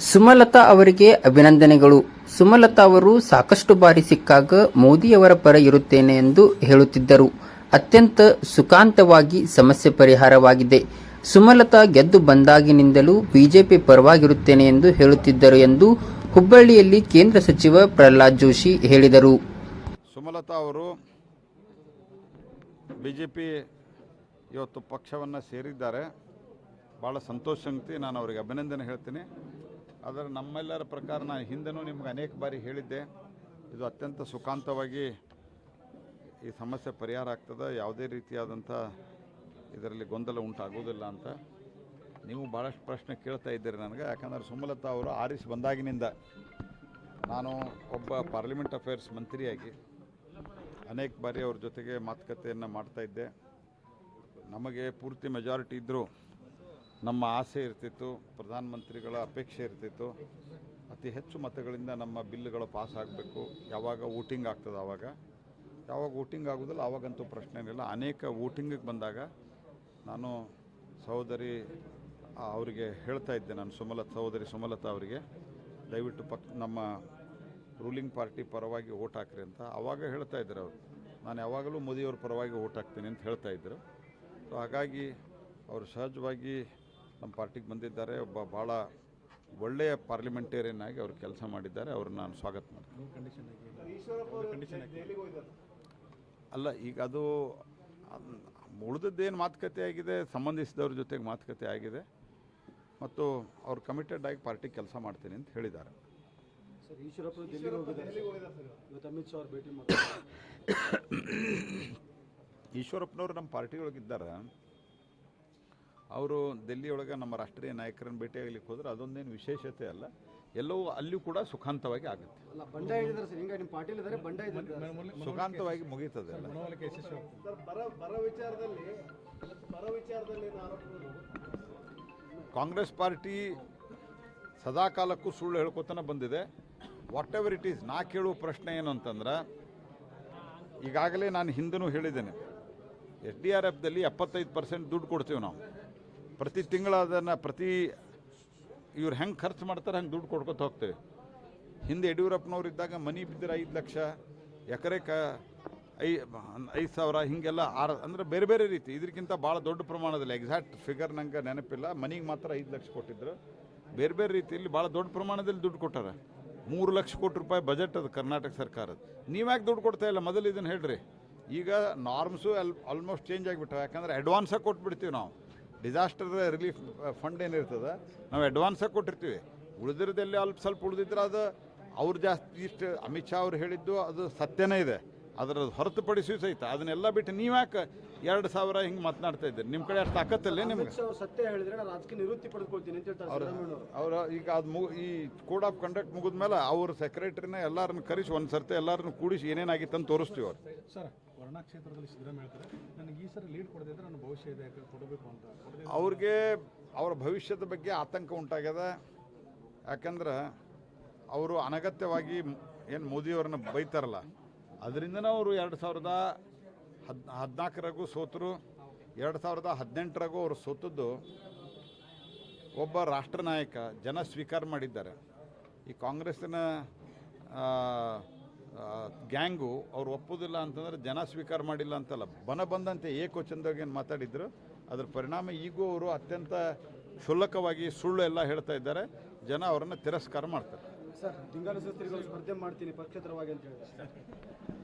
ಸುಮಲತಾ ಅವರಿಗೆ ಅಭಿನಂದನೆಗಳು. ಸುಮಲತಾ ಅವರು ಸಾಕಷ್ಟು ಬಾರಿ ಸಿಕ್ಕಾಗ ಮೋದಿಯವರ ಪರ ಇರುತ್ತೇನೆ ಎಂದು ಹೇಳುತ್ತಿದ್ದರು. ಅತ್ಯಂತ ಸುಖಾಂತವಾಗಿ ಸಮಸ್ಯೆ ಪರಿಹಾರವಾಗಿದೆ. ಸುಮಲತಾ ಗೆದ್ದು ಬಂದಾಗಿನಿಂದಲೂ ಬಿಜೆಪಿ ಪರವಾಗಿರುತ್ತೇನೆ ಎಂದು ಹೇಳುತ್ತಿದ್ದರು ಎಂದು ಹುಬ್ಬಳ್ಳಿಯಲ್ಲಿ ಕೇಂದ್ರ ಸಚಿವ ಪ್ರಹ್ಲಾದ್ ಜೋಶಿ ಹೇಳಿದರು. ಸುಮಲತಾ ಅವರು ಬಿಜೆಪಿ ಇವತ್ತು ಪಕ್ಷವನ್ನು ಸೇರಿದ್ದಾರೆ. ಭಾಳ ಸಂತೋಷ ಸಂಗತಿ. ನಾನು ಅವರಿಗೆ ಅಭಿನಂದನೆ ಹೇಳ್ತೀನಿ. ಆದರೆ ನಮ್ಮೆಲ್ಲರ ಪ್ರಕಾರ ನಾನು ಹಿಂದೆನೂ ನಿಮ್ಗೆ ಅನೇಕ ಬಾರಿ ಹೇಳಿದ್ದೆ. ಇದು ಅತ್ಯಂತ ಸುಖಾಂತವಾಗಿ ಈ ಸಮಸ್ಯೆ ಪರಿಹಾರ ಆಗ್ತದೆ. ಯಾವುದೇ ರೀತಿಯಾದಂಥ ಇದರಲ್ಲಿ ಗೊಂದಲ ಉಂಟಾಗೋದಿಲ್ಲ ಅಂತ. ನೀವು ಭಾಳಷ್ಟು ಪ್ರಶ್ನೆ ಕೇಳ್ತಾ ಇದ್ದೀರಿ ನನಗೆ. ಯಾಕಂದರೆ ಸುಮಲತಾ ಅವರು ಆರಿಸಿ ಬಂದಾಗಿನಿಂದ ನಾನು ಒಬ್ಬ ಪಾರ್ಲಿಮೆಂಟ್ ಅಫೇರ್ಸ್ ಮಂತ್ರಿಯಾಗಿ ಅನೇಕ ಬಾರಿ ಅವ್ರ ಜೊತೆಗೆ ಮಾತುಕತೆಯನ್ನು ಮಾಡ್ತಾ ಇದ್ದೆ. ನಮಗೆ ಪೂರ್ತಿ ಮೆಜಾರಿಟಿ ಇದ್ದರೂ ನಮ್ಮ ಆಸೆ ಇರ್ತಿತ್ತು, ಪ್ರಧಾನಮಂತ್ರಿಗಳ ಅಪೇಕ್ಷೆ ಇರ್ತಿತ್ತು. ಅತಿ ಹೆಚ್ಚು ಮತಗಳಿಂದ ನಮ್ಮ ಬಿಲ್ಲುಗಳು ಪಾಸ್ ಆಗಬೇಕು. ಯಾವಾಗ ವೋಟಿಂಗ್ ಆಗ್ತದೆ ಆವಾಗ ಯಾವಾಗ ವೋಟಿಂಗ್ ಆಗೋದಿಲ್ಲ ಆವಾಗಂತೂ ಪ್ರಶ್ನೆ ಏನಿಲ್ಲ ಅನೇಕ ವೋಟಿಂಗಿಗೆ ಬಂದಾಗ ನಾನು ಸಹೋದರಿ ಅವರಿಗೆ ಹೇಳ್ತಾ ಇದ್ದೆ. ನಾನು ಸುಮಲತಾ, ಸಹೋದರಿ ಸುಮಲತಾ ಅವರಿಗೆ, ದಯವಿಟ್ಟು ಪಕ್, ನಮ್ಮ ರೂಲಿಂಗ್ ಪಾರ್ಟಿ ಪರವಾಗಿ ಓಟ್ ಹಾಕ್ರಿ ಅಂತ ಆವಾಗ ಹೇಳ್ತಾ ಇದ್ದರು ಅವರು. ನಾನು ಯಾವಾಗಲೂ ಮೋದಿಯವ್ರ ಪರವಾಗಿ ಓಟ್ ಹಾಕ್ತೀನಿ ಅಂತ ಹೇಳ್ತಾ ಇದ್ದರು ಸೊ ಹಾಗಾಗಿ ಅವರು ಸಹಜವಾಗಿ ನಮ್ಮ ಪಾರ್ಟಿಗೆ ಬಂದಿದ್ದಾರೆ. ಒಬ್ಬ ಭಾಳ ಒಳ್ಳೆಯ ಪಾರ್ಲಿಮೆಂಟೇರಿಯನ್ ಆಗಿ ಅವರು ಕೆಲಸ ಮಾಡಿದ್ದಾರೆ. ಅವ್ರನ್ನ ನಾನು ಸ್ವಾಗತ ಮಾಡ್ತೀನಿ. ಅಲ್ಲ ಈಗ ಅದು ಉಳಿದದ್ದೇನು ಮಾತುಕತೆ ಆಗಿದೆ ಸಂಬಂಧಿಸಿದವ್ರ ಜೊತೆಗೆ ಮಾತುಕತೆ ಆಗಿದೆ. ಮತ್ತು ಅವ್ರು ಕಮಿಟೆಡ್ ಆಗಿ ಪಾರ್ಟಿ ಕೆಲಸ ಮಾಡ್ತೀನಿ ಅಂತ ಹೇಳಿದ್ದಾರೆ. ಈಶ್ವರಪ್ಪನವರು ನಮ್ಮ ಪಾರ್ಟಿಯೊಳಗಿದ್ದಾರೆ. ಅವರು ದೆಲ್ಲಿಯೊಳಗೆ ನಮ್ಮ ರಾಷ್ಟ್ರೀಯ ನಾಯಕರನ್ನು ಭೇಟಿಯಾಗಲಿಕ್ಕೆ ಹೋದ್ರೆ ಅದೊಂದೇನು ವಿಶೇಷತೆ ಅಲ್ಲ. ಎಲ್ಲವೂ ಅಲ್ಲಿಯೂ ಕೂಡ ಸುಖಾಂತವಾಗಿ ಆಗುತ್ತೆ. ಅಲ್ಲ ಬಂಡಾಯ ಇದ್ದಾರೆ ಸರ್ ಹಿಂಗಾಗಿ ನಿಮ್ಮ ಪಾಟೀಲ್ ಇದ್ದಾರೆ ಬಂಡಾಯ ಸುಖಾಂತವಾಗಿ ಮುಗೀತದೆ ಅಲ್ಲ. ಕಾಂಗ್ರೆಸ್ ಪಾರ್ಟಿ ಸದಾ ಕಾಲಕ್ಕೂ ಸುಳ್ಳು ಹೇಳ್ಕೊತಾನೆ ಬಂದಿದೆ. ವಾಟ್ ಎವರ್ ಇಟ್ ಈಸ್ ನಾ ಕೇಳುವ ಪ್ರಶ್ನೆ ಏನು ಅಂತಂದ್ರೆ ಈಗಾಗಲೇ ನಾನು ಹಿಂದೂ ಹೇಳಿದ್ದೇನೆ. ಎಸ್ ಡಿ ಆರ್ ಎಫ್ದಲ್ಲಿ ಎಪ್ಪತ್ತೈದು ಪರ್ಸೆಂಟ್ ದುಡ್ಡು ಕೊಡ್ತೀವಿ ನಾವು. ಪ್ರತಿ ತಿಂಗಳು ಅದನ್ನು ಪ್ರತಿ ಇವ್ರು ಹೆಂಗೆ ಖರ್ಚು ಮಾಡ್ತಾರೆ, ಹಂಗೆ ದುಡ್ಡು ಕೊಡ್ಕೊತ ಹೋಗ್ತೇವೆ. ಹಿಂದೆ ಯಡಿಯೂರಪ್ಪನವ್ರು ಇದ್ದಾಗ ಮನಿ ಬಿದ್ದರೆ ಐದು ಲಕ್ಷ ಎಕರೆಕ ಐ ಐದು ಸಾವಿರ, ಹೀಗೆಲ್ಲ ಆರು ಅಂದರೆ ಬೇರೆ ಬೇರೆ ರೀತಿ. ಇದಕ್ಕಿಂತ ಭಾಳ ದೊಡ್ಡ ಪ್ರಮಾಣದಲ್ಲಿ ಎಕ್ಸಾಕ್ಟ್ ಫಿಗರ್ ನಂಗೆ ನೆನಪಿಲ್ಲ. ಮನೆಗೆ ಮಾತ್ರ ಐದು ಲಕ್ಷ ಕೊಟ್ಟಿದ್ರು. ಬೇರೆ ಬೇರೆ ರೀತಿಯಲ್ಲಿ ಭಾಳ ದೊಡ್ಡ ಪ್ರಮಾಣದಲ್ಲಿ ದುಡ್ಡು ಕೊಟ್ಟಾರ. ಮೂರು ಲಕ್ಷ ಕೋಟಿ ರೂಪಾಯಿ ಬಜೆಟ್ ಅದು ಕರ್ನಾಟಕ ಸರ್ಕಾರದ. ನೀವ್ಯಾಕೆ ದುಡ್ಡು ಕೊಡ್ತಾ ಇಲ್ಲ? ಮೊದಲು ಇದನ್ನು ಹೇಳ್ರಿ. ಈಗ ನಾರ್ಮ್ಸು ಅಲ್ ಆಲ್ಮೋಸ್ಟ್ ಚೇಂಜ್ ಆಗಿಬಿಟ್ಟವೆ. ಯಾಕಂದ್ರೆ ಅಡ್ವಾನ್ಸಾಗಿ ಕೊಟ್ಬಿಡ್ತೀವಿ ನಾವು. ಡಿಸಾಸ್ಟರ್ ರಿಲೀಫ್ ಫಂಡ್ ಏನಿರ್ತದೆ ನಾವು ಅಡ್ವಾನ್ಸಾಗಿ ಕೊಟ್ಟಿರ್ತೀವಿ. ಉಳಿದಿರೋದಲ್ಲಿ ಅಲ್ಪ ಸ್ವಲ್ಪ ಉಳಿದಿದ್ರೆ ಅದು ಅವ್ರು ಜಾಸ್ತಿ ಇಷ್ಟು ಅಮಿತ್ ಶಾ ಅವ್ರು ಹೇಳಿದ್ದು ಅದು ಸತ್ಯನೇ ಇದೆ. ಅದರ ಹೊರತುಪಡಿಸಿ ಸಹಿತ ಅದನ್ನೆಲ್ಲ ಬಿಟ್ಟು ನೀವ್ಯಾಕೆ ಎರಡು ಸಾವಿರ ಹಿಂಗೆ ಮಾತನಾಡ್ತಾ ಇದ್ದೀರಿ? ನಿಮ್ಮ ಕಡೆ ಅಷ್ಟು ತಾಕತ್ತಲ್ಲೇ ನಿಮ್ಗೆ? ಸತ್ಯ ಹೇಳಿದ್ರೆ ನಾನು ರಾಜಕೀಯ ನಿವೃತ್ತಿ ಪಡೆದುಕೊಳ್ತೀನಿ ಅಂತ ಹೇಳ್ತಾರೆ ಅವರು ಈಗ ಅದು ಮು ಈ ಕೋಡ್ ಆಫ್ ಕಂಡಕ್ಟ್ ಮುಗಿದ್ಮೇಲೆ ಅವ್ರ ಸೆಕ್ರೆಟರಿನ ಎಲ್ಲರನ್ನ ಕರೆಸಿ ಒಂದು ಸರ್ತಿ ಎಲ್ಲರನ್ನು ಕೂಡಿಸಿ ಏನೇನಾಗಿತ್ತು ಅಂತ ತೋರಿಸ್ತೀವಿ ಅವ್ರು. ಸರ್ ನನಗೆ ಈ ಸರಿ ಲೀಡ್ ನನ್ನ ಭವಿಷ್ಯ ಇದೆ ಕೊಡಬೇಕು ಅಂತ ಅವ್ರಿಗೆ ಅವರ ಭವಿಷ್ಯದ ಬಗ್ಗೆ ಆತಂಕ ಉಂಟಾಗ್ಯದ. ಯಾಕಂದ್ರೆ ಅವರು ಅನಗತ್ಯವಾಗಿ ಏನು ಮೋದಿಯವ್ರನ್ನ ಬೈತಾರಲ್ಲ, ಅದರಿಂದನೇ ಅವರು ಎರಡು ಸಾವಿರದ ಹದ್, ಹದಿನಾಲ್ಕರಾಗೂ ಸೋತರು. ಎರಡು ಸಾವಿರದ ಹದಿನೆಂಟರಾಗೂ ಅವರು ಸೋತದ್ದು ಒಬ್ಬ ರಾಷ್ಟ್ರ ನಾಯಕ ಜನ ಸ್ವೀಕಾರ ಮಾಡಿದ್ದಾರೆ. ಈ ಕಾಂಗ್ರೆಸ್ಸಿನ ಗ್ಯಾಂಗು ಅವ್ರು ಒಪ್ಪೋದಿಲ್ಲ ಅಂತಂದ್ರೆ ಜನ ಸ್ವೀಕಾರ ಮಾಡಿಲ್ಲ ಅಂತಲ್ಲ. ಬನ ಬಂದಂತೆ ಏಕೋ ಏನು ಮಾತಾಡಿದ್ರು, ಅದರ ಪರಿಣಾಮ ಈಗೂ ಅವರು ಅತ್ಯಂತ ಕ್ಷುಲ್ಲಕವಾಗಿ ಸುಳ್ಳು ಎಲ್ಲ ಹೇಳ್ತಾ ಇದ್ದಾರೆ, ಜನ ಅವರನ್ನು ತಿರಸ್ಕಾರ ಮಾಡ್ತಾರೆ. ಸರ್ ಸ್ಪರ್ಧೆ ಮಾಡ್ತೀನಿ ಪಕ್ಷೇತರವಾಗಿ ಅಂತ ಹೇಳಿದ್ದಾರೆ